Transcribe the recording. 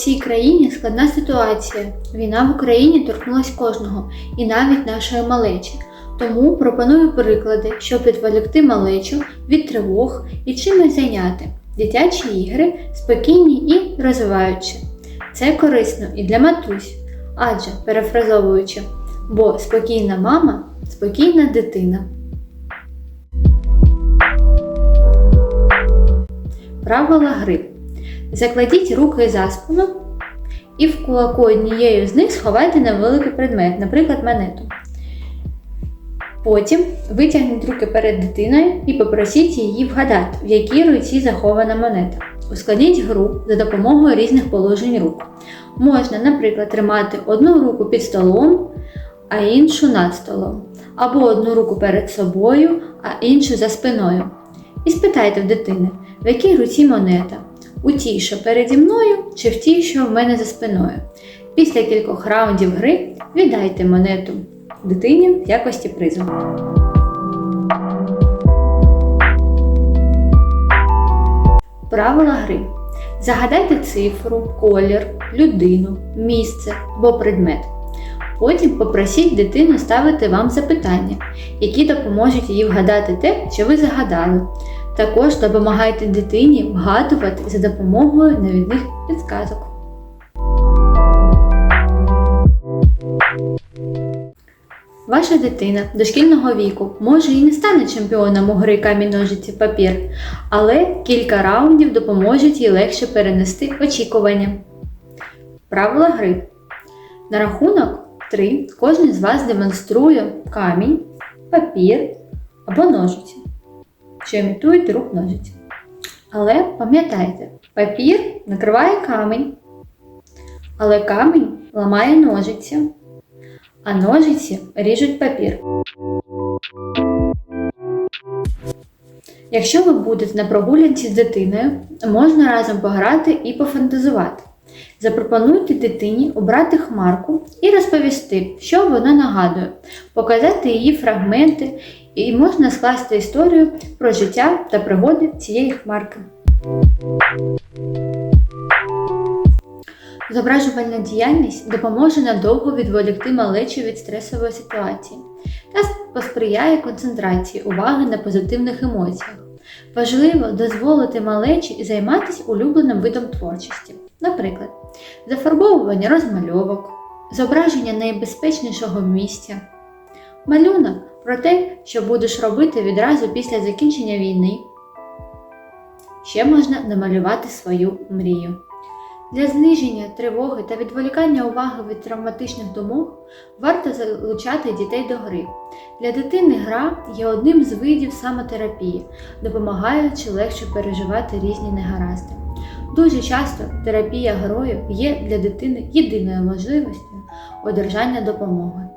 цій країні складна ситуація. Війна в Україні торкнулась кожного, і навіть нашої малечі. Тому пропоную приклади, щоб відволікти малечу від тривог і чимось зайняти. Дитячі ігри спокійні і розвиваючі. Це корисно і для матусь, адже, перефразовуючи, бо спокійна мама спокійна дитина. Правила гри. Закладіть руки за спину і в кулаку однією з них сховайте невеликий предмет, наприклад, монету. Потім витягніть руки перед дитиною і попросіть її вгадати, в якій руці захована монета. Ускладніть гру за допомогою різних положень рук. Можна, наприклад, тримати одну руку під столом, а іншу над столом, або одну руку перед собою, а іншу за спиною. І спитайте в дитини, в якій руці монета, у тій, що переді мною, чи в тій, що в мене за спиною. Після кількох раундів гри віддайте монету дитині в якості призу. Правила гри. Загадайте цифру, колір, людину, місце або предмет. Потім попросіть дитину ставити вам запитання, які допоможуть їй вгадати те, що ви загадали. Також допомагайте дитині вгадувати за допомогою навідних підсказок. Ваша дитина дошкільного віку може і не стане чемпіоном у гри камінь ножиці папір, але кілька раундів допоможуть їй легше перенести очікування. Правила гри. На рахунок 3 кожен з вас демонструє камінь, папір або ножиці, що імітують рух ножиць. Але пам'ятайте, папір накриває камінь, але камінь ламає ножиці, а ножиці ріжуть папір. Якщо ви будете на прогулянці з дитиною, можна разом пограти і пофантазувати. Запропонуйте дитині обрати хмарку і розповісти, що вона нагадує, показати її фрагменти, і можна скласти історію про життя та пригоди цієї хмарки. Зображувальна діяльність допоможе надовго відволікти малечу від стресової ситуації та посприяє концентрації уваги на позитивних емоціях. Важливо дозволити малечі займатися улюбленим видом творчості, наприклад, зафарбовування розмальовок, зображення найбезпечнішого місця, малюнок про те, що будеш робити відразу після закінчення війни. Ще можна намалювати свою мрію. Для зниження тривоги та відволікання уваги від травматичних думок варто залучати дітей до гри. Для дитини гра є одним з видів самотерапії, допомагаючи легше переживати різні негаразди. Дуже часто терапія грою є для дитини єдиною можливістю одержання допомоги.